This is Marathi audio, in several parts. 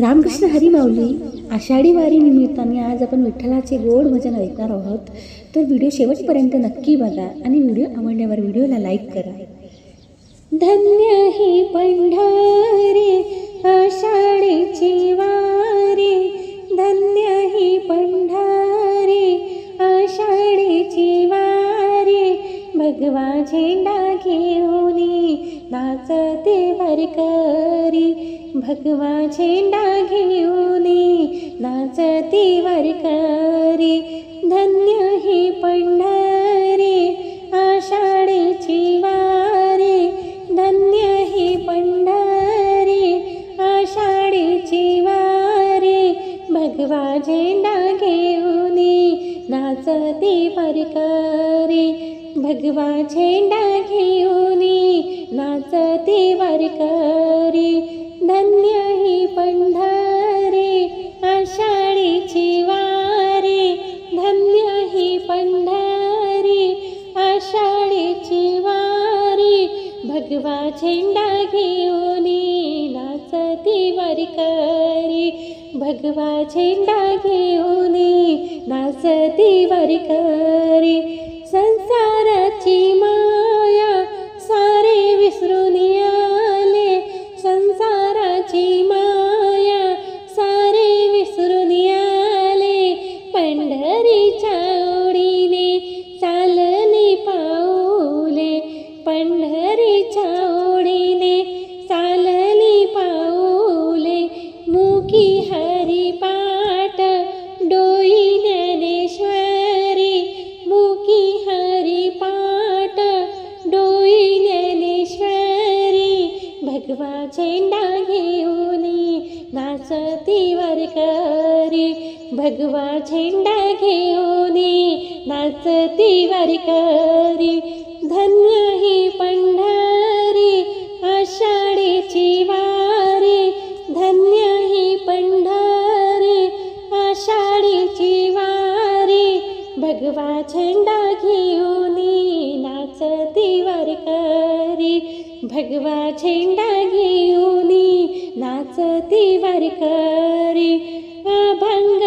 रामकृष्ण हरी माऊली आषाढी वारी निमित्ताने आज आपण विठ्ठलाचे गोड भजन ऐकणार आहोत. तर व्हिडिओ शेवटपर्यंत नक्की बघा आणि व्हिडिओ आवडल्यावर व्हिडिओला लाईक करा. धन्य हे पंढरी आषाढीची वारी. धन्य हे पंढरी आषाढीची वारी. भगवा झेंडा घेऊन नाचते वारकरी. भगवा झेंडा घेऊन नाचती वारकरी धन्य ही पंढरी आषाढीची वारी धन्य ही पंढरी आषाढीची वारी भगवा झेंडा घेऊन नाचती वारकरी भगवा झेंडा घेऊन नाचती वारकरी भगवा झेंडा घेऊन नाचती वारकरी भगवा झेंडा घेऊन नाचती वारकरी भगवा झेंडा घेऊन नाचती वारकरी भगवा झेंडा घेऊन नाचती वारकरी धन्य ही पंढरी भगवा झेंडा घेऊनी नाचती वारकरी अभंग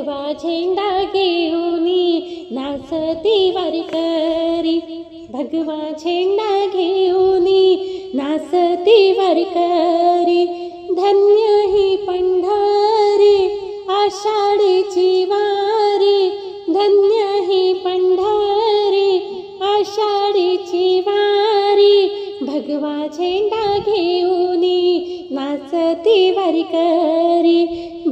भगवा झेंडा घेऊन नाचती वारकरी. भगवा झेंडा घेऊन नाचती वारकरी. धन्य ही पंढरी आषाढीची वारी. धन्य ही पंढरी आषाढीची वारी. भगवा झेंडा घेऊन नाचती वारकरी.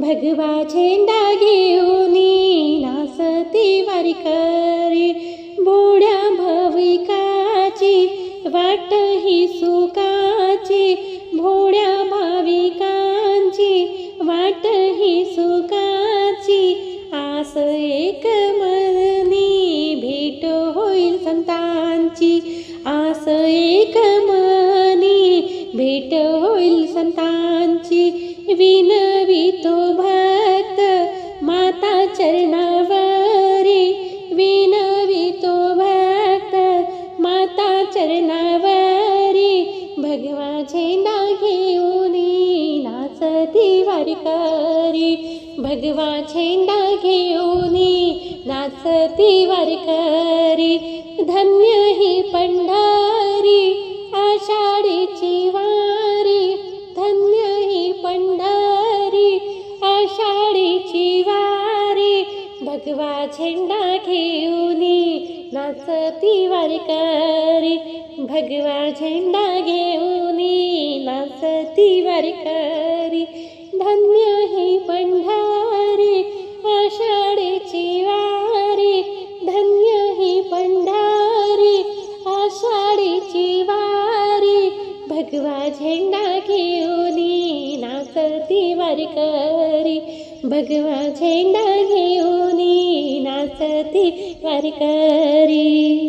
भगवा झेंडा घेऊनी नाचती वारकरी बुड्या भाविकाची वाट ही सुखाची. भोड्या भाविकांची वाट ही सुखाची. आस एक मनी भेट होईल संतांची. आस एक मनी भेट होईल संतांची. विन भगवा झेंडा घेऊनी नाचती वारकरी. भगवा झेंडा घेऊनी नाचती वारकरी. धन्य ही पंढारी आषाढीची वारी. धन्य ही पंढारी आषाढीची वारी. भगवा झेंडा घेऊनी नाचती वारकरी. भगवा झेंडा वारकरी धन्य ही पंढारी आषाढीची वारी. धन्य ही पंढारी आषाढीची वारी. भगवा झेंडा घेऊन नाचती वारकरी भगवा झेंडा घेऊन नाचती वारकरी